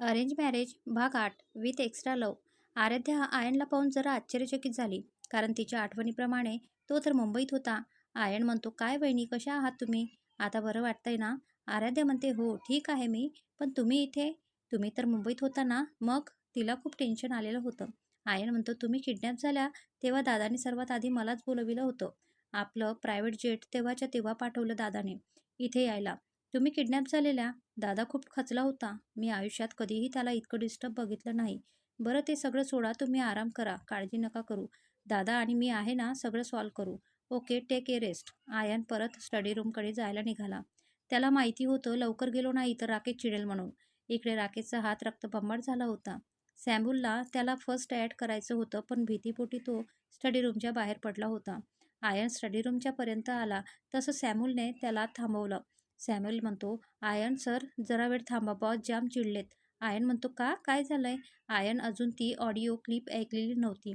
Arrange marriage भाग आठ with extra love. Aaradhya आयनला पाहून जरा आश्चर्यचकित झाली कारण तिच्या आठवणीप्रमाणे तो तर मुंबईत होता. आयन म्हणतो काय वहिनी कशा आहात तुम्ही? आता बरं वाटतंय ना. आराध्या म्हणते हो ठीक आहे मी पण तुम्ही इथे? तुम्ही तर मुंबईत होता ना मग? तिला खूप टेन्शन आलेलं होतं. आयन म्हणतो तुम्ही किडनॅप झाल्या तेव्हा दादाने सर्वात आधी मलाच बोलविलं होतं. आपलं प्रायव्हेट जेट तेव्हाच्या तेव्हा पाठवलं दादाने इथे यायला. तुम्ही किडनॅप झालेल्या दादा खूप खचला होता. मी आयुष्यात कधीही त्याला इतकं डिस्टर्ब बघितलं नाही. बरं ते सगळं सोडा तुम्ही आराम करा काळजी नका करू. दादा आणि मी आहे ना सगळं सॉल्व करू. Okay take a rest Ayan परत स्टडी रूमकडे जायला निघाला. त्याला माहिती होतं लवकर गेलो नाही तर राकेश चिडेल म्हणून. इकडे राकेशचा हात रक्तबंबाळ झाला होता. सॅम्बुलला त्याला फर्स्ट ॲड करायचं होतं पण भीतीपोटी तो स्टडी रूमच्या बाहेर पडला होता. आयन स्टडी रूमच्या पर्यंत आला. तसं सॅम्युलने त्याला थांबवलं. सॅम्युअल म्हणतो आयन सर जरा वेळ थांबा बॉस जाम चिडलेत. आयन म्हणतो का? काय झालंय? आयन अजून ती ऑडिओ क्लिप ऐकलेली नव्हती.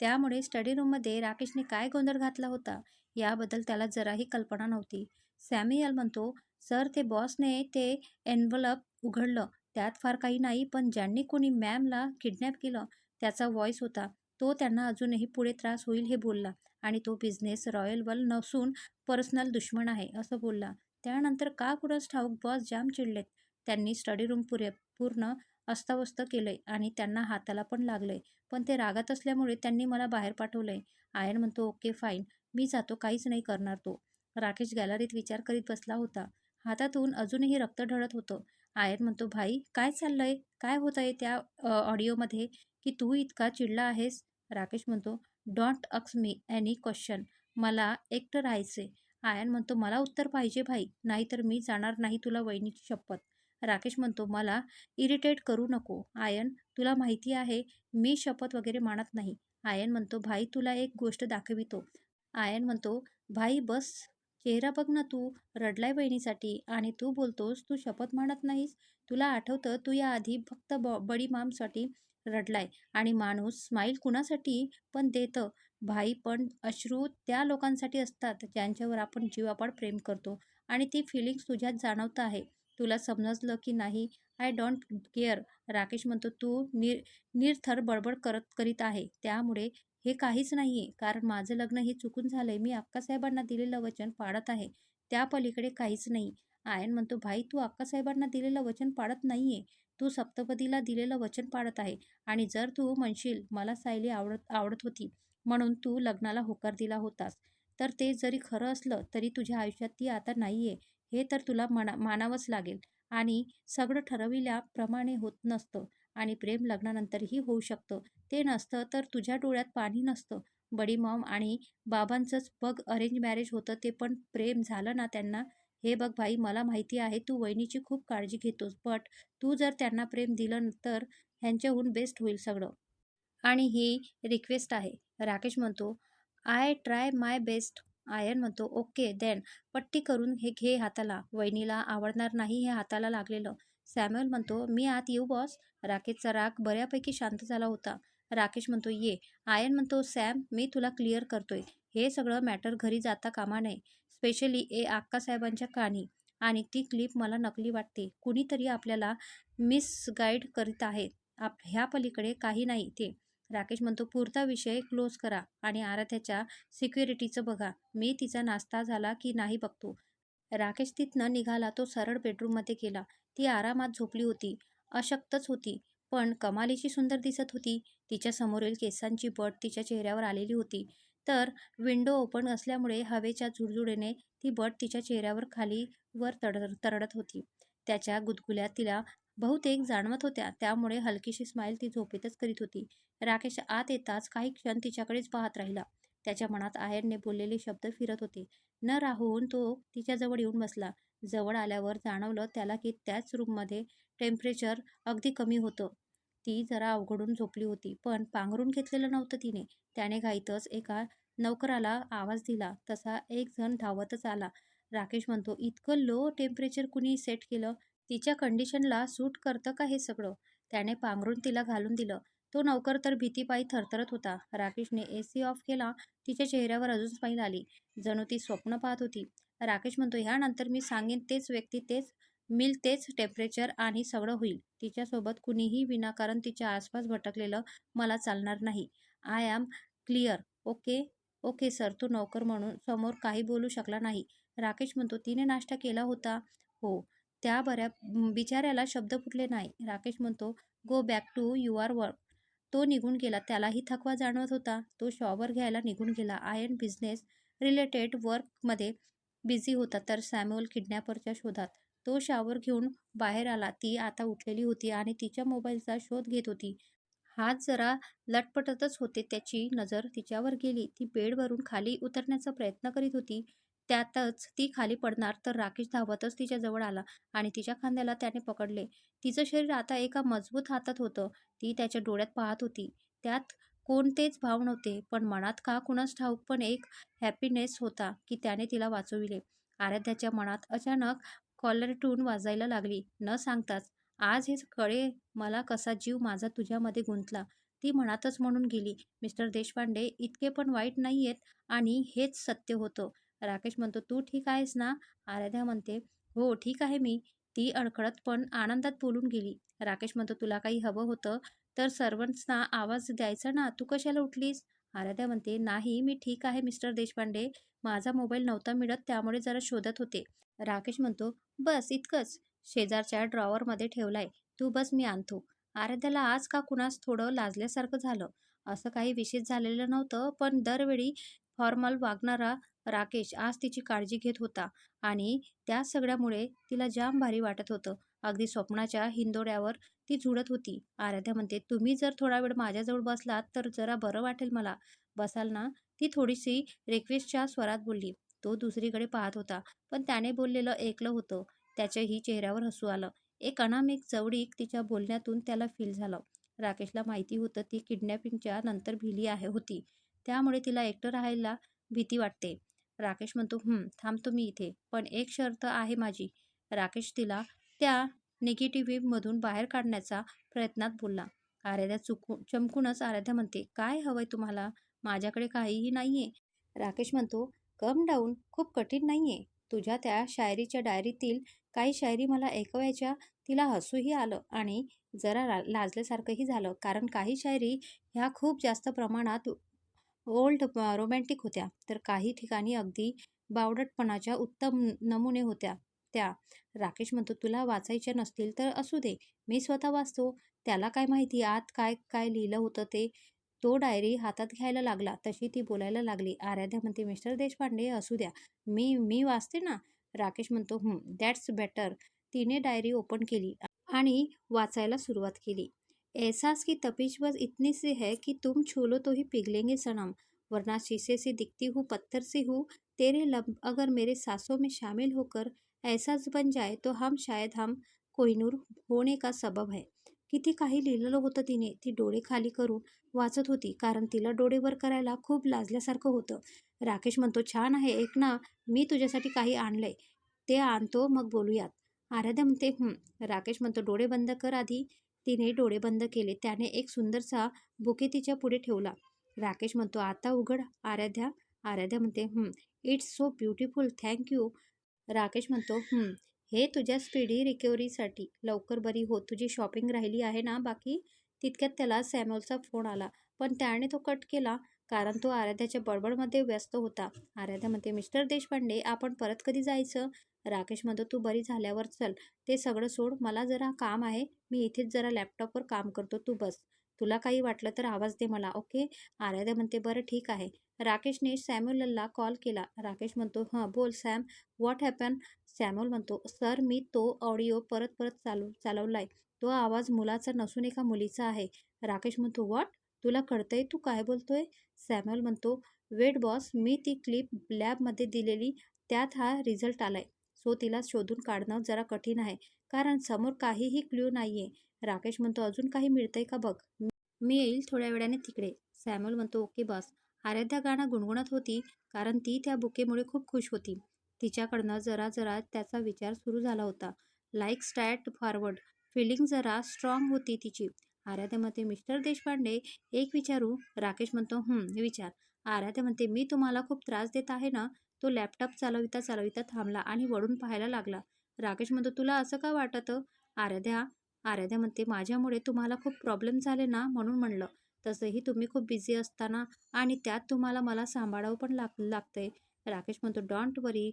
त्यामुळे स्टडी रूममध्ये राकेशने काय गोंधळ घातला होता याबद्दल त्याला जराही कल्पना नव्हती. सॅम्युअल म्हणतो सर ते बॉसने ते एनवलप उघडलं. त्यात फार काही नाही पण ज्यांनी कोणी मॅमला किडनॅप केलं त्याचा व्हॉइस होता. तो त्यांना अजूनही पुढे त्रास होईल हे बोलला आणि तो बिझनेस रॉयल नसून पर्सनल दुश्मन आहे असं बोलला. त्यानंतर का कुणास ठाऊक बॉस जाम चिडलेत? त्यांनी स्टडी रूम पुरे पूर्ण अस्ताव्यस्त केलंय आणि त्यांना हाताला पण लागलंय. पण ते रागात असल्यामुळे त्यांनी मला बाहेर पाठवलंय. आयन म्हणतो ओके फाईन मी जातो काहीच नाही करणार तो. राकेश गॅलरीत विचार करीत बसला होता. हातातून अजूनही रक्त ढळत होतं. आयन म्हणतो भाई काय चाललंय? काय होत आहे त्या ऑडिओमध्ये की तू इतका चिडला आहेस? राकेश म्हणतो डोंट अक्स मी एनी क्वेश्चन मला एकटं राहायचे आयन म्हणतो मला उत्तर पाहिजे भाई नाहीतर मी जाणार नाही तुला वहिनीची शपथ. राकेश म्हणतो मला इरिटेट करू नको. आयन तुला माहिती आहे मी शपथ वगैरे मानत नाही. आयन म्हणतो भाई तुला एक गोष्ट दाखवितो. आयन म्हणतो भाई बस चेहरा बघ ना तू रडलाय बहिणीसाठी आणि तू बोलतोस तू शपथ मानत नाहीस. तुला आठवतं तू याआधी फक्त ब बडी मामसाठी रडलाय आणि माणूस स्माईल कुणासाठी पण देतं. भाई पण अश्रू त्या लोकांसाठी असतात ज्यांच्यावर आपण जीवापाड प्रेम करतो आणि ती फिलिंग्स तुझ्यात जाणवत आहे. तुला समजलं की नाही? आय डोंट केअर राकेश म्हणतो तू निर निरथर बडबड करत करीत आहे. त्यामुळे हे काहीच नाही आहे कारण माझं लग्न हे चुकून झालंय. मी अक्कासाहेबांना दिलेलं वचन पाळत आहे. त्या पलीकडे काहीच नाही. आयन म्हणतो भाई तू अक्कासाहेबांना दिलेलं वचन पाळत आहे तू सप्तपदीला दिलेलं वचन पाळत आहे. आणि जर तू म्हणशील मला सायली आवडत आवडत होती. म्हणून तू लग्नाला होकार दिला होतास. तर ते जरी खरं असलं तरी तुझ्या आयुष्यात ती आता नाही आहे हे तर तुला मना मानावंच लागेल. आणि सगळं ठरविल्याप्रमाणे होत नसतं आणि प्रेम लग्नानंतरही होऊ शकतं. ते नसतं तर तुझ्या डोळ्यात पाणी नसतं. बडी मॉम आणि बाबांचंच बघ अरेंज मॅरेज होतं ते पण प्रेम झालं ना त्यांना? हे बघ भाई मला माहिती आहे तू वहिनीची खूप काळजी घेतोस बट तू जर त्यांना प्रेम दिलं तर ह्यांच्याहून बेस्ट होईल सगळं. आणि ही रिक्वेस्ट आहे. राकेश म्हणतो I try my best Ayan म्हणतो ओके देन पट्टी करून हे घे हाताला. वहिनीला आवडणार नाही हे हाताला लागलेलं. सॅम्युअल म्हणतो मी आत येऊ बॉस राकेशचा राग बऱ्यापैकी शांत झाला होता. राकेश म्हणतो ये. आयन म्हणतो सॅम मी तुला क्लिअर करतोय. हे सगळं मॅटर घरी जाता कामा नये. स्पेशली ए आक्कासाहेबांच्या कानी. आणि ती क्लिप मला नकली वाटते. कुणीतरी आपल्याला मिसगाईड करीत आहेत आप ह्या पलीकडे काही नाही ते. राकेश म्हणतो पुरता विषय क्लोज करा आणि आराध्याच्या सिक्युरिटीचं बघा. मी तिचा नाश्ता झाला की नाही बघतो. राकेश तिथनं निघाला तो सरळ बेडरूममध्ये गेला. ती आरामात झोपली होती. अशक्तच होती पण कमालीची सुंदर दिसत होती. तिच्या समोरील केसांची बट तिच्या चेहऱ्यावर आलेली होती. तर विंडो ओपन असल्यामुळे हवेच्या झुडझुडेने ती बट तिच्या चेहऱ्यावर खाली वर तड तरडत होती. त्याच्या गुदगुल्या तिला बहुतेक जाणवत होत्या त्यामुळे हलकीशी स्माईल ती झोपेतच करीत होती. राकेश आत येताच काही क्षण तिच्याकडेच पाहत राहिला. त्याच्या मनात आयरने बोललेले शब्द फिरत होते. न राहून तो तिच्याजवळ येऊन बसला. जवळ आल्यावर जाणवलं त्याला की त्याच रूममध्ये टेम्परेचर अगदी कमी होतं. ती जरा अवघडून झोपली होती पण पांघरून घेतलेलं नव्हतं तिने. त्याने घाईतच एका नौकराला आवाज दिला. तसा एक जण धावतच आला. राकेश म्हणतो इतकं लो टेम्परेचर कुणी सेट केलं? तिच्या कंडिशनला सूट करतं का हे सगळं? त्याने पांघरून तिला घालून दिलं. तो नौकर तर भीतीपायी थरथरत होता. राकेशने ए सी ऑफ केला. तिच्या चेहऱ्यावर अजून स्माईल आली. जणू ती स्वप्न पाहत होती. राकेश म्हणतो ह्यानंतर मी सांगेन तेच व्यक्ती तेच मिल तेच टेम्परेचर आणि सगळं होईल. तिच्यासोबत कुणीही विनाकारण तिच्या आसपास भटकलेलं मला चालणार नाही. I am clear. Okay? Okay sir. तो नौकर म्हणून समोर काही बोलू शकला नाही. राकेश म्हणतो तिने नाश्ता केला होता? हो. त्या बऱ्या बिचाऱ्याला शब्द फुटले नाही. राकेश म्हणतो go back to your work तो निघून गेला. त्यालाही थकवा जाणवत होता. तो शॉवर घ्यायला निघून गेला. आयन बिझनेस रिलेटेड वर्कमध्ये बिझी होता तर सॅम्युअल किडनॅपरच्या शोधात. तो शॉवर घेऊन बाहेर आला. ती आता उठलेली होती आणि तिच्या मोबाईलचा शोध घेत होती. हात जरा लटपटतच होते. त्याची नजर तिच्यावर गेली. ती बेडवरून खाली उतरण्याचा प्रयत्न करीत होती. त्यातच ती खाली पडणार. तर राकेश धावतच तिच्या जवळ आला आणि तिच्या खांद्याला त्याने पकडले. तिचं शरीर आता एका मजबूत हातात होतं. ती त्याच्या डोळ्यात पाहत होती. त्यात कोणतेच भाव नव्हते पण मनात का कुणास ठाऊक पण एक हॅपीनेस होता की त्याने तिला वाचविले. आराध्याच्या मनात अचानक कॉलर टून वाजायला लागली. न सांगताच आज हेच कळे मला कसा जीव माझा तुझ्यामध्ये गुंतला. ती मनातच म्हणून गेली मिस्टर देशपांडे इतके पण वाईट नाही आहेत आणि हेच सत्य होतं. राकेश म्हणतो तू ठीक आहेस ना? आराध्या म्हणते हो ठीक आहे मी. ती अडखळत पण आनंदात बोलून गेली. राकेश म्हणतो तुला काही हवं होतं तर सर्वंट्सना आवाज द्यायचा ना तू कशाला उठलीस? आराध्या म्हणते नाही मी ठीक आहे मिस्टर देशपांडे. माझा मोबाईल नव्हता मिळत त्यामुळे जरा शोधत होते. राकेश म्हणतो बस इतकंच. शेजारच्या ड्रॉवरमध्ये ठेवलाय. तू बस मी आणतो. आराध्याला आज का कुणास थोडं लाजल्यासारखं झालं. असं काही विशेष झालेलं नव्हतं पण दरवेळी फॉर्मल वागणारा राकेश आज तिची काळजी घेत होता आणि त्या सगळ्यामुळे तिला जाम भारी वाटत होतं. अगदी स्वप्नाच्या हिंदोड्यावर ती झुडत होती. आराध्या म्हणते तुम्ही जर थोडा वेळ माझ्याजवळ बसलात तर जरा बरं वाटेल मला. बसाल ना? ती थोडीशी रिक्वेस्टच्या स्वरात बोलली. तो दुसरीकडे पाहत होता पण त्याने बोललेलं ऐकलं होतं. त्याच्याही चेहऱ्यावर हसू आलं. एक अनामिक जवळीक तिच्या बोलण्यातून त्याला फील झालं. राकेशला माहिती होतं ती किडनॅपिंगच्या नंतर भिली आहे होती. त्यामुळे तिला एकटं राहायला भीती वाटते. राकेश म्हणतो थांबतो मी इथे. पण एक शर्त आहे माझी. राकेश तिला त्या निगेटिव्हमधून बाहेर काढण्याचा प्रयत्नात बोलला. आराध्या चुकू चमकूनच आराध्या म्हणते काय हवंय तुम्हाला? माझ्याकडे काहीही नाहीये. राकेश म्हणतो कम डाऊन खूप कठीण नाहीये. तुझ्या त्या शायरीच्या डायरीतील काही शायरी मला ऐकवायच्या. तिला हसूही आलं आणि जरा लाजल्यासारखंही झालं कारण काही शायरी ह्या खूप जास्त प्रमाणात ओल्ड रोमॅन्टिक होत्या. तर काही ठिकाणी अगदी बावडटपणाच्या उत्तम नमुने होत्या त्या. राकेश म्हणतो तुला वाचायच्या नसतील तर असू दे. मी स्वतः वाचतो. त्याला काय माहिती? आत काय काय लिहिलं होतं ते? तो डायरी हातात घ्यायला लागला. तशी ती बोलायला लागली. आराध्या म्हणते मिस्टर देशपांडे असू द्या. मी मी वाचते ना? राकेश म्हणतो दॅट्स बेटर. तिने डायरी ओपन केली आणि वाचायला सुरुवात केली. एहसास की तपिश बस इतनी सी है कि तुम छू लो तो ही पिघलेंगे सनम वरना शीशे से दिखती हूँ पत्थर से हूँ तेरे लब अगर मेरे सांसों में शामिल होकर एहसास बन जाए तो हम शायद हम कोहिनूर होणे का सबब है। किती काही लिहिलेलं होतं तिने ती डोळे खाली करून वाचत होती कारण तिला डोळे वर करायला खूप लाजल्यासारखं होतं. राकेश म्हणतो छान आहे एक ना मी तुझ्यासाठी काही आणलंय ते आणतो मग बोलूयात. आराध्या म्हणते राकेश म्हणतो डोळे बंद कर आधी तिने डोळे बंद केले. त्याने एक सुंदरसा बुके तिच्या पुढे ठेवला. राकेश म्हणतो आता उघड आराध्या. आराध्या म्हणते हं it's so beautiful thank you Rakesh म्हणतो हं हे तुझ्या स्पीडी रिकव्हरीसाठी लवकर बरी हो तुझी शॉपिंग राहिली आहे ना बाकी? तितक्यात त्याला सॅम्युअलचा फोन आला. पण त्याने तो कट केला कारण तो आराध्याच्या बडबडमध्ये व्यस्त होता. आराध्या म्हणते मिस्टर देशपांडे आपण परत कधी जायचं? राकेश म्हणतो तू बरी झाल्यावर चल. ते सगळं सोड. मला जरा काम आहे. मी इथेच जरा लॅपटॉपवर काम करतो. तू बस. तुला काही वाटलं तर आवाज दे मला ओके? आराध्या म्हणते बरं ठीक आहे. राकेशने सॅम्युअलला कॉल केला. राकेश म्हणतो हां बोल सॅम. व्हॉट हॅपन सॅम्युअल म्हणतो सर मी तो ऑडिओ परत परत चालू चालवलाय. तो आवाज मुलाचा नसून एका मुलीचा आहे. राकेश म्हणतो व्हॉट तुला कळतंय तू काय बोलतोय? सॅम्युअल म्हणतो वेट बॉस मी ती क्लिप लॅबमध्ये दिलेली. त्यात हा रिझल्ट आलाय. सो तिला शोधून काढणं जरा कठीण आहे. कारण समोर काहीही क्ल्यू नाहीये. राकेश म्हणतो अजून काही मिळतंय का बघ? मी येईल थोड्या वेळाने तिकडे. सॅम्युअल म्हणतो ओके बॉस. आराध्या गाणं गुणगुणत होती कारण ती त्या बुकेमुळे खूप खुश होती. तिच्याकडनं जरा जरा त्याचा विचार सुरू झाला होता. लाईक स्टॅट फॉरवर्ड फिलिंग जरा स्ट्रॉंग होती तिची. आराध्या म्हणते मिस्टर देशपांडे एक विचारू? राकेश म्हणतो विचार. आराध्या म्हणते मी तुम्हाला खूप त्रास देत आहे ना तो लॅपटॉप चालविता चालविता थांबला आणि वळून पाहायला लागला. राकेश म्हणतो तुला असं का वाटतं? आराध्या आराध्या म्हणते माझ्यामुळे तुम्हाला खूप प्रॉब्लेम झाले ना? म्हणून म्हणलं. तसंही तुम्ही खूप बिझी असताना आणि त्यात तुम्हाला मला सांभाळावं पण लाग लागतंय. राकेश म्हणतो डॉन्ट वरी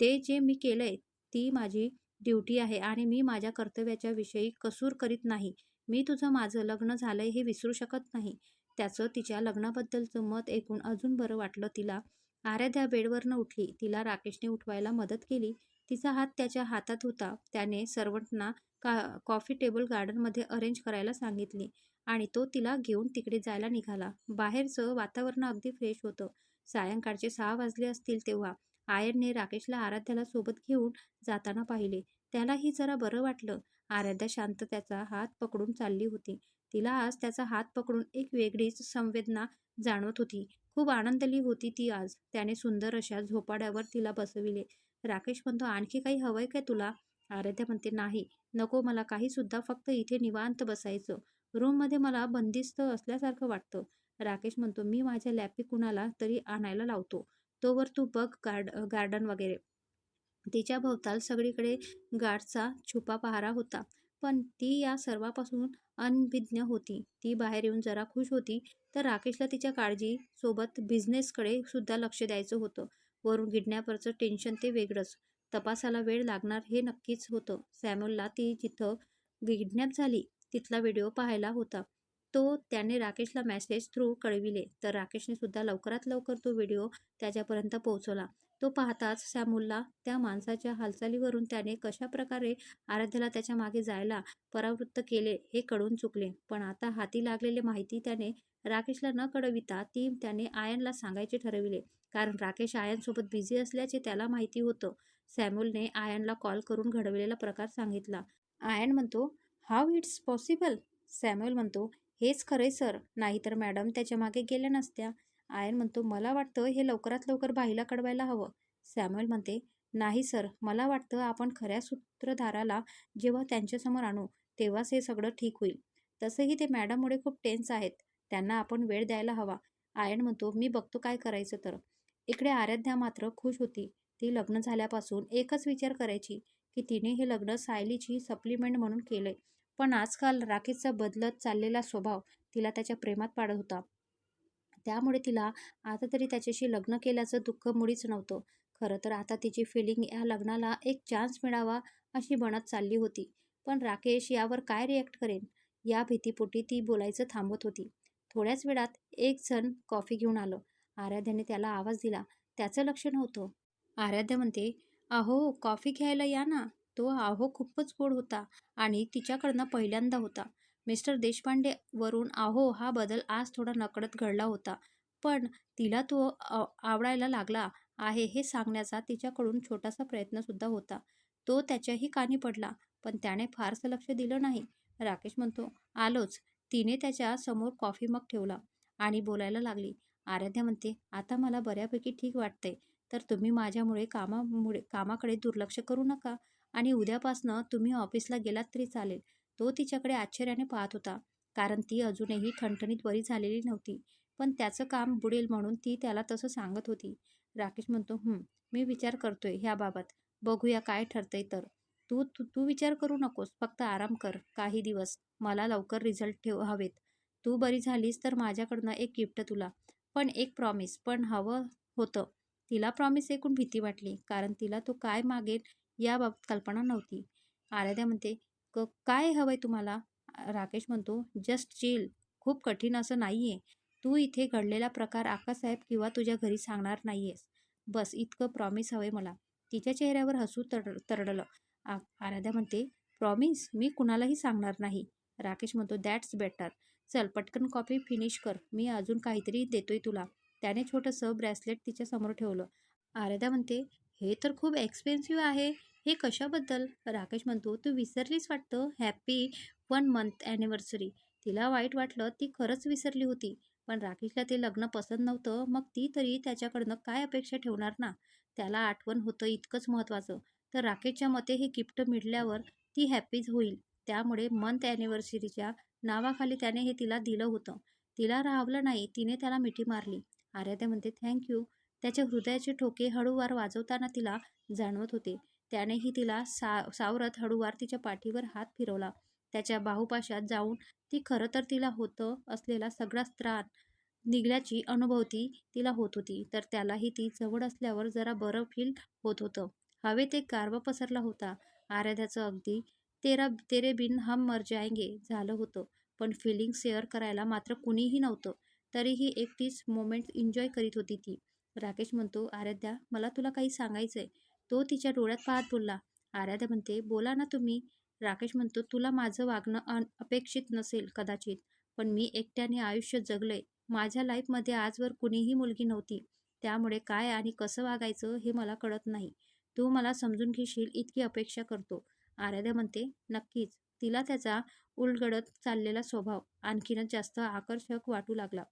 ते जे मी केलंय ती माझी ड्युटी आहे आणि मी माझ्या कर्तव्याच्या विषयी कसूर करीत नाही. मी तुझं माझं लग्न झालंय हे विसरू शकत नाही. त्याचं तिच्या लग्नाबद्दलचं मत ऐकून अजून बरं वाटलं तिला. आराध्या बेडवरनं उठली. तिला राकेशने उठवायला मदत केली. तिचा हात त्याच्या हातात होता. त्याने सर्वंटना का कॉफी टेबल गार्डनमध्ये अरेंज करायला सांगितली आणि तो तिला घेऊन तिकडे जायला निघाला. बाहेरचं वातावरण अगदी फ्रेश होतं. सायंकाळचे सहा वाजले असतील तेव्हा. आयनने राकेशला आराध्याला सोबत घेऊन जाताना पाहिले. त्यालाही जरा बरं वाटलं. आराध्या शांत त्याचा हात पकडून चालली होती. तिला आज त्याचा हात पकडून एक वेगळीच संवेदना जाणवत होती. खूप आनंदली होती ती आज. त्याने सुंदर अशा झोपाड्यावर तिला बसविले. राकेश म्हणतो आणखी काही हवंय काय तुला? आराध्या म्हणते नाही. नको मला काही सुद्धा फक्त इथे निवांत बसायचं. रूममध्ये मला बंदिस्त असल्यासारखं वाटतं. राकेश म्हणतो मी माझ्या लॅपी कुणाला तरी आणायला लावतो. तोवर तू बघ गार्ड गार्डन वगैरे. तिच्या भोवताल सगळीकडे गार्डचा छुपा पहारा होता. पण ती या सर्वापासून अनभिज्ञ होती. ती बाहेर येऊन जरा खुश होती तर राकेशला तिच्या काळजी सोबत बिझनेसकडे सुद्धा लक्ष द्यायचं होतं. वरून किडनॅपरचं टेन्शन ते वेगळंच. तपासाला वेळ लागणार हे नक्कीच होतं. सॅम्युलला ती जिथं किडनॅप झाली तिथला व्हिडिओ पाहायला होता. तो त्याने राकेशला मेसेज थ्रू कळविले तर राकेशने सुद्धा लवकरात लवकर तो व्हिडिओ त्याच्यापर्यंत पोहोचवला. तो पाहताच सॅमुलला त्या माणसाच्या हालचालीवरून त्याने कशा प्रकारे आराध्याला त्याच्यामागे जायला परावृत्त केले हे कळून चुकले. पण आता हाती लागलेली माहिती त्याने राकेशला न कळविता ती त्याने आयनला सांगायचे ठरविले. कारण राकेश आयनसोबत बिझी असल्याचे त्याला माहिती होतं. सॅम्युलने आयनला कॉल करून घडवलेला प्रकार सांगितला. आयन म्हणतो हाव इट्स पॉसिबल? सॅम्युअल म्हणतो हेच खरे सर. नाहीतर मॅडम त्याच्यामागे गेल्या नसत्या. आयन म्हणतो मला वाटतं हे लवकरात लवकर बाईला कळवायला हवं. सॅम्युअल म्हणते नाही सर मला वाटतं आपण खऱ्या सूत्रधाराला जेव्हा त्यांच्यासमोर आणू तेव्हाच हे सगळं ठीक होईल. तसंही ते मॅडममुळे खूप टेन्स आहेत. त्यांना आपण वेळ द्यायला हवा. आयन म्हणतो मी बघतो काय करायचं तर. इकडे आराध्या मात्र खुश होती. ती लग्न झाल्यापासून एकच विचार करायची की तिने हे लग्न सायलीची सप्लिमेंट म्हणून केले पण आजकाल राकेशचा बदलत चाललेला स्वभाव तिला त्याच्या प्रेमात पाडत होता. त्यामुळे तिला आता तरी त्याच्याशी लग्न केल्याचं दुःख मुळीच नव्हतं. खरं तर आता तिची फिलिंग या लग्नाला एक चान्स मिळावा अशी बनत चालली होती. पण राकेश यावर काय रिॲक्ट करेन? या भीतीपोटी ती बोलायचं थांबत होती. थोड्याच वेळात एक जण कॉफी घेऊन आलं. आराध्याने त्याला आवाज दिला. त्याचं लक्ष नव्हतं. आराध्या म्हणते अहो कॉफी घ्यायला या ना. तो आहो खूपच गोड होता आणि तिच्याकडनं पहिल्यांदा होता. मिस्टर देशपांडे वरून आहो हा बदल आज थोडा नकळत घडला होता पण तिला तो आवडायला लागला आहे हे सांगण्याचा तिच्याकडून छोटासा प्रयत्नसुद्धा होता. तो त्याच्याही कानी पडला पण त्याने फारसं लक्ष दिलं नाही. राकेश म्हणतो आलोच. तिने त्याच्यासमोर कॉफी मग ठेवला आणि बोलायला लागली. आराध्या म्हणते आता मला बऱ्यापैकी ठीक वाटते तर तुम्ही माझ्यामुळे कामामुळे कामाकडे दुर्लक्ष करू नका आणि उद्यापासनं तुम्ही ऑफिसला गेलात तरी चालेल. तो तिच्याकडे आश्चर्याने पाहत होता. कारण ती अजूनही ठणठणीत बरी झालेली नव्हती. पण त्याचं काम बुडेल म्हणून ती त्याला तसं सांगत होती. राकेश म्हणतो मी विचार करतोय ह्याबाबत. बघूया काय ठरतंय तर. तू तू तू विचार करू नकोस. फक्त आराम कर. काही दिवस. मला लवकर रिझल्ट ठेव हवेत. तू बरी झालीस तर माझ्याकडनं एक गिफ्ट तुला. पण एक प्रॉमिस पण हवं होतं. तिला प्रॉमिस ऐकून भीती वाटली. कारण तिला तो काय मागेल याबाबत कल्पना नव्हती. आराध्या म्हणते क काय हवंय तुम्हाला? राकेश म्हणतो जस्ट चिल. खूप कठीण असं नाही आहे तू इथे घडलेला प्रकार आकासाहेब किंवा तुझ्या घरी सांगणार नाही आहेस बस इतकं प्रॉमिस हवंय मला. तिच्या चेहऱ्यावर हसू तर तरडलं आ आराध्या म्हणते प्रॉमिस मी कुणालाही सांगणार नाही. राकेश म्हणतो दॅट्स बेटर चल पटकन कॉफी फिनिश कर. मी अजून काहीतरी देतोय तुला. त्याने छोटंसं ब्रेसलेट तिच्यासमोर ठेवलं. आराध्या म्हणते हे तर खूप एक्सपेन्सिव्ह आहे. हे कशाबद्दल? राकेश म्हणतो तू विसरलीस वाटतं? Happy one month anniversary. तिला वाईट वाटलं ती खरंच विसरली होती. पण राकेशला ते लग्न पसंत नव्हतं मग ती तरी त्याच्याकडनं काय अपेक्षा ठेवणार ना? त्याला आठवण होतं इतकंच महत्त्वाचं. तर राकेशच्या मते हे गिफ्ट मिळाल्यावर ती हॅपीच होईल. त्यामुळे मंथ ॲनिव्हर्सरीच्या नावाखाली त्याने हे तिला दिलं होतं. तिला राहवलं नाही तिने त्याला मिठी मारली. आर्याद्या म्हणते थँक्यू. त्याच्या हृदयाचे ठोके हळूवार वाजवताना तिला जाणवत होते. त्यानेही तिला सा सावरत हळूवार तिच्या पाठीवर हात फिरवला. त्याच्या बाहुपाशात जाऊन ती खरं तर तिला होतं असलेला सगळा त्राण निघल्याची अनुभवती तिला होत होती तर त्यालाही ती जवळ असल्यावर जरा बरं फील होत होतं. हवेत एक गारवा पसरला होता. आराध्याचं अगदी तेरा तेरे बिन हम मर जायंगे झालं होतं पण फिलिंग शेअर करायला मात्र कुणीही नव्हतं. तरीही एकटीच मोमेंट एन्जॉय करीत होती ती. राकेश म्हणतो आराध्या मला तुला काही सांगायचंय. तो तिच्या डोळ्यात पाहत बोलला आराध्या म्हणते बोला ना तुम्ही. राकेश म्हणतो तुला माझं वागणं अन अपेक्षित नसेल कदाचित पण मी एकट्याने आयुष्य जगलंय. माझ्या लाईफमध्ये आजवर कुणीही मुलगी नव्हती. त्यामुळे काय आणि कसं वागायचं हे मला कळत नाही. तू मला समजून घेशील इतकी अपेक्षा करतो. आराध्या म्हणते नक्कीच. तिला त्याचा उलगडत चाललेला स्वभाव आणखीनच जास्त आकर्षक वाटू लागला.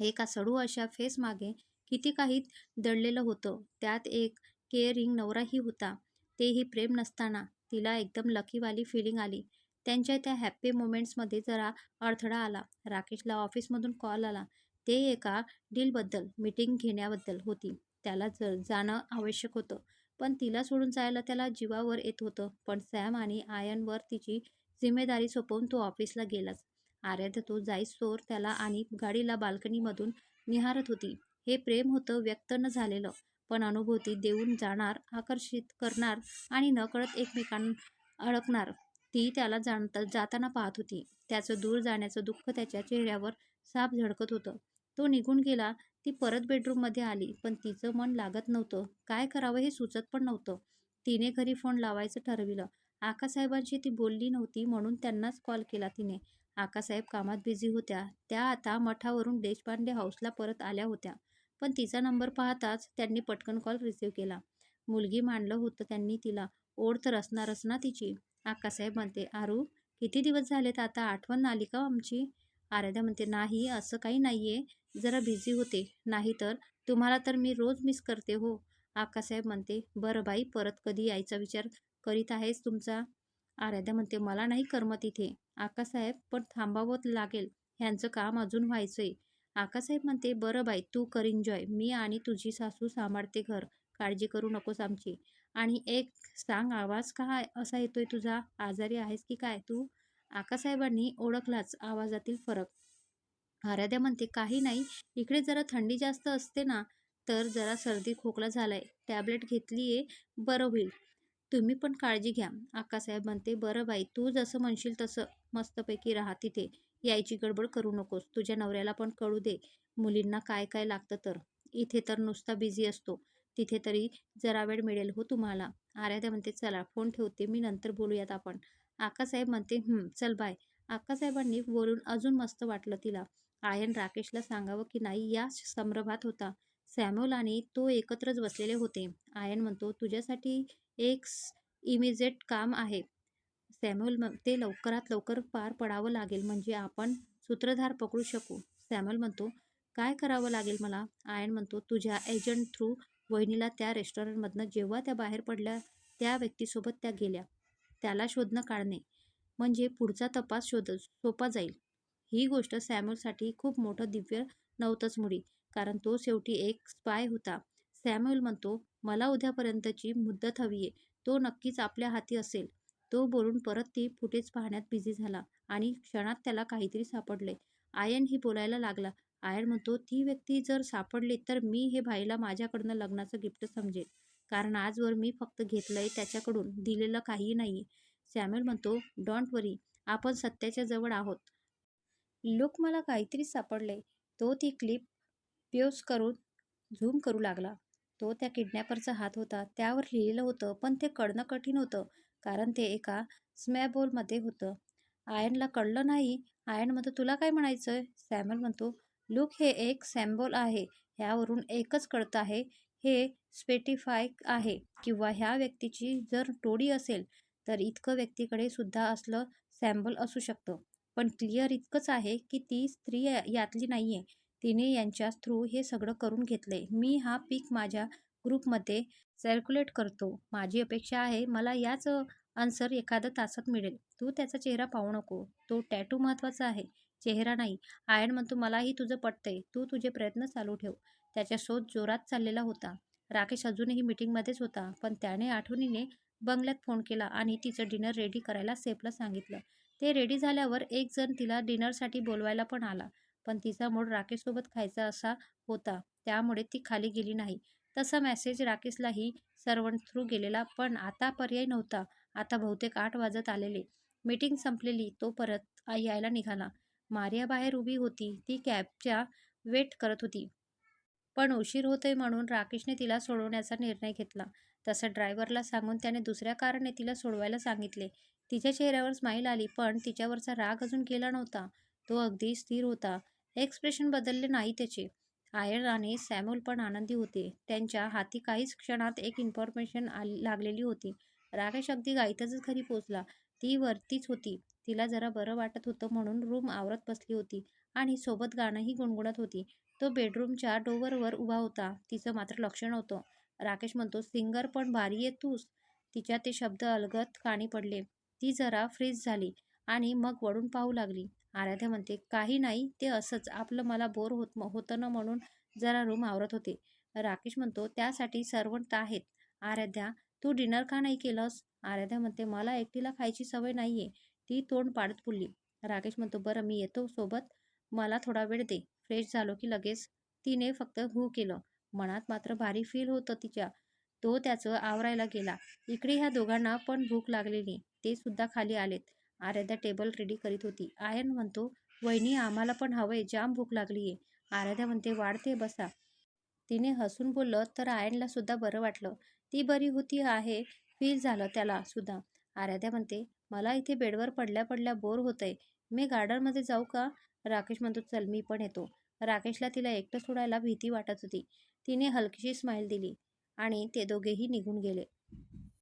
एका सडू अशा फेस मागे किती काही दडलेलं होतं. त्यात एक केअरिंग नवराही होता. तेही प्रेम नसताना तिला एकदम लकीवाली फिलिंग आली. त्यांच्या त्या हॅप्पी मोमेंट्समध्ये जरा अडथळा आला. राकेशला ऑफिसमधून कॉल आला. ते एका डीलबद्दल मीटिंग घेण्याबद्दल होती. त्याला ज जाणं आवश्यक होतं. पण तिला सोडून जायला त्याला जीवावर येत होतं. पण सॅम आणि आयनवर तिची जिम्मेदारी सोपवून तो ऑफिसला गेलाच. आर्यात तो जाईस्तोर त्याला आणि गाडीला बाल्कनीमधून निहारत होती. हे प्रेम होतं व्यक्त न झालेलं. पण अनुभूती देऊन जाणार आकर्षित करणार आणि नकळत एकमेकां अडकणार ती त्याला जाणता जाताना पाहत होती. त्याचं दूर जाण्याचं दुःख त्याच्या चेहऱ्यावर साप झळकत होतं. तो निघून गेला ती परत बेडरूममध्ये आली पण तिचं मन लागत नव्हतं. काय करावं हे सुचत पण नव्हतं. तिने घरी फोन लावायचं ठरविलं. आकासाहेबांशी ती बोलली नव्हती म्हणून त्यांनाच कॉल केला तिने. आकासाहेब कामात बिझी होत्या. त्या आता मठावरून देशपांडे हाऊसला परत आल्या होत्या. पण तिचा नंबर पाहताच त्यांनी पटकन कॉल रिसीव्ह केला. मुलगी मांडलं होतं त्यांनी तिला. ओढ तर असणारच ना तिची. आक्कासाहेब म्हणते आरू किती दिवस झालेत आता? आठवण आली का आमची? आराध्या म्हणते नाही असं काही नाही आहे जरा बिझी होते. नाही तर? तुम्हाला तर मी रोज मिस करते हो. आक्कासाहेब म्हणते बरं बाई परत कधी यायचा विचार करीत आहेस तुमचा? आराध्या म्हणते मला नाही करमत इथे. आक्कासाहेब पण थांबावं लागेल. ह्यांचं काम अजून व्हायचंय. आकासाहेब म्हणते बरं बाई तू कर एन्जॉय मी आणि तुझी सासू सांभाळते घर. काळजी करू नकोस आमची. आणि एक सांग आवाज का असा येतोय तुझा? आजारी आहेस की काय तू? आकासाहेबांनी ओळखलाच आवाजातील फरक. आराध्या म्हणते काही नाही. इकडे जरा थंडी जास्त असते ना तर जरा सर्दी खोकला झालाय. टॅबलेट घेतलीये बरं होईल. तुम्ही पण काळजी घ्या. आकासाहेब म्हणते बरं बाई तू जसं म्हणशील तसं मस्तपैकी राहा तिथे. यायची गडबड करू नकोस. तुझ्या नवऱ्याला पण कळू दे मुलींना काय काय लागतं तर. इथे तर नुसता बिझी असतो. तिथे तरी जरा वेळ मिळेल हो तुम्हाला. आराध्या म्हणते चला फोन ठेवते. मी नंतर बोलूयात आपण. आकासाहेब म्हणते चल बाय. आकासाहेबांनी बोलून अजून मस्त वाटलं तिला. आयन राकेशला सांगावं की नाही या संभ्रमात होता. सॅम्युल आणि तो एकत्रच बसलेले होते. आयन म्हणतो तुझ्यासाठी एक इमिजिएट काम आहे. सॅम्युल ते लवकरात लवकर पार पडावं लागेल म्हणजे आपण सूत्रधार पकडू शकू. सॅम्युअल म्हणतो काय करावं लागेल मला? आयन म्हणतो तुझ्या एजंट थ्रू वहिनीला त्या रेस्टॉरंटमधनं जेव्हा त्या बाहेर पडल्या त्या व्यक्तीसोबत त्या गेल्या. त्याला शोधणं काढणे म्हणजे पुढचा तपास शोध सोपा जाईल. ही गोष्ट सॅम्युअलसाठी खूप मोठं दिव्य नव्हतंच मुळी कारण तो शेवटी एक स्पाय होता. सॅम्युअल म्हणतो मला उद्यापर्यंतची मुद्दत हवी आहे तो नक्कीच आपल्या हाती असेल. तो बोलून परत ती फुटेज पाहण्यात बिझी झाला आणि क्षणात त्याला काहीतरी सापडले. आयन ही बोलायला लागला. आयन म्हणतो ती व्यक्ती जर सापडली तर मी हे भाईला माझ्याकडनं लग्नाचं गिफ्ट समजेल कारण आजवर मी फक्त घेतलंय त्याच्याकडून दिलेलं काही नाही सॅम्युअल म्हणतो डोंट वरी आपण सत्याच्या जवळ आहोत. लुक मला काहीतरी सापडले. तो ती क्लिप प्योस करून झूम करू लागला. तो त्या किडनॅपरचा हात होता. त्यावर लिहिलेलं होतं पण ते कळणं कठीण होतं. कारण ते एका स्मॅबोलमध्ये होतं. आयनला कळलं नाही आयन म्हणतो तुला काय म्हणायचंय? सॅमल म्हणतो लुक हे एक सॅम्बोल आहे. ह्यावरून एकच कळतं आहे हे स्पेटिफाय आहे किंवा ह्या व्यक्तीची जर टोळी असेल तर इतकं व्यक्तीकडे सुद्धा असलं सॅम्बल असू शकतं. पण क्लिअर इतकंच आहे की ती स्त्री यातली नाही आहे तिने यांच्या थ्रू हे सगळं करून घेतलंय. मी हा पीक माझ्या ग्रुपमध्ये सर्क्युलेट करतो. माझी अपेक्षा आहे मला याच आन्सर एखाद्या तासात मिळेल. तू त्याचा चेहरा पाहू नको. तो टॅटू महत्त्वाचा आहे. चेहरा नाही. आयन म्हणतो मलाही तुझं पटतंय. तू तुझे प्रयत्न चालू ठेव. त्याचा शोध जोरात चाललेला होता. राकेश अजूनही मीटिंगमध्येच होता पण त्याने आठवणीने बंगल्यात फोन केला आणि तिचं डिनर रेडी करायला सेफला सांगितलं. ते रेडी झाल्यावर एक जण तिला डिनरसाठी बोलवायला पण आला. पण तिचा मूड राकेशसोबत खायचा असा होता. त्यामुळे ती खाली गेली नाही. तसा मेसेज राकेशलाही सर्वंट थ्रू गेलेला पण आता पर्याय नव्हता. आता बहुतेक आठ वाजत आलेले. मीटिंग संपलेली तो परत यायला निघाला. मारिया बाहेर उभी होती. ती कॅबच्या वेट करत होती. पण उशीर होतोय म्हणून राकेशने तिला सोडवण्याचा निर्णय घेतला. तसं ड्रायव्हरला सांगून त्याने दुसऱ्या कारने तिला सोडवायला सांगितले. तिच्या चेहऱ्यावर स्माईल आली पण तिच्यावरचा राग अजून गेला नव्हता. तो अगदी स्थिर होता. एक्सप्रेशन बदलले नाही त्याचे. आयर आणि सॅम्युल पण आनंदी होते. त्यांच्या हाती काहीच क्षणात एक इन्फॉर्मेशन लागलेली होती. राकेश अगदी गाईतच घरी पोचला. ती वरतीच होती. तिला जरा बरं वाटत होतं म्हणून रूम आवरत बसली होती आणि सोबत गाणंही गुणगुणत होती. तो बेडरूमच्या डोवरवर उभा होता. तिचं मात्र लक्ष नव्हतं. राकेश म्हणतो सिंगर पण भारी आहे तूच. तिच्या ते शब्द अलगत काणी पडले. ती जरा फ्रीज झाली. आणि मग वळून पाहू लागली. आराध्या म्हणते काही नाही ते असंच. आपलं मला बोर होत होतं ना म्हणून जरा रूम आवरत होते. राकेश म्हणतो त्यासाठी सर्वंट आहेत. आराध्या तू डिनर का नाही केलंस? आराध्या म्हणते मला एकटीला खायची सवय नाहीये. ती तोंड पाडत पुरली राकेश म्हणतो बरं मी येतो सोबत. मला थोडा वेळ दे. फ्रेश झालो की लगेच तिने फक्त हू केलं. मनात मात्र भारी फील होतं तिच्या. तो त्याचं आवरायला गेला. इकडे ह्या दोघांना पण भूक लागलेली. ते सुद्धा खाली आलेत. आराध्या टेबल रेडी करीत होती. आयन म्हणतो वहिनी आम्हाला पण हवंय जाम भूक लागलीये. आराध्या म्हणते वाढते बसा. तिने हसून बोललं तर आयनला सुद्धा बरं वाटलं. ती बरी होती आहे फील झालं त्याला सुद्धा. आराध्या म्हणते मला इथे बेडवर पडल्या पडल्या बोर होतंय. मी गार्डनमध्ये जाऊ का? राकेश म्हणतो चल मी पण येतो. राकेशला तिला एकटं सोडायला भीती वाटत होती. तिने हलकीशी स्माईल दिली आणि ते दोघेही निघून गेले.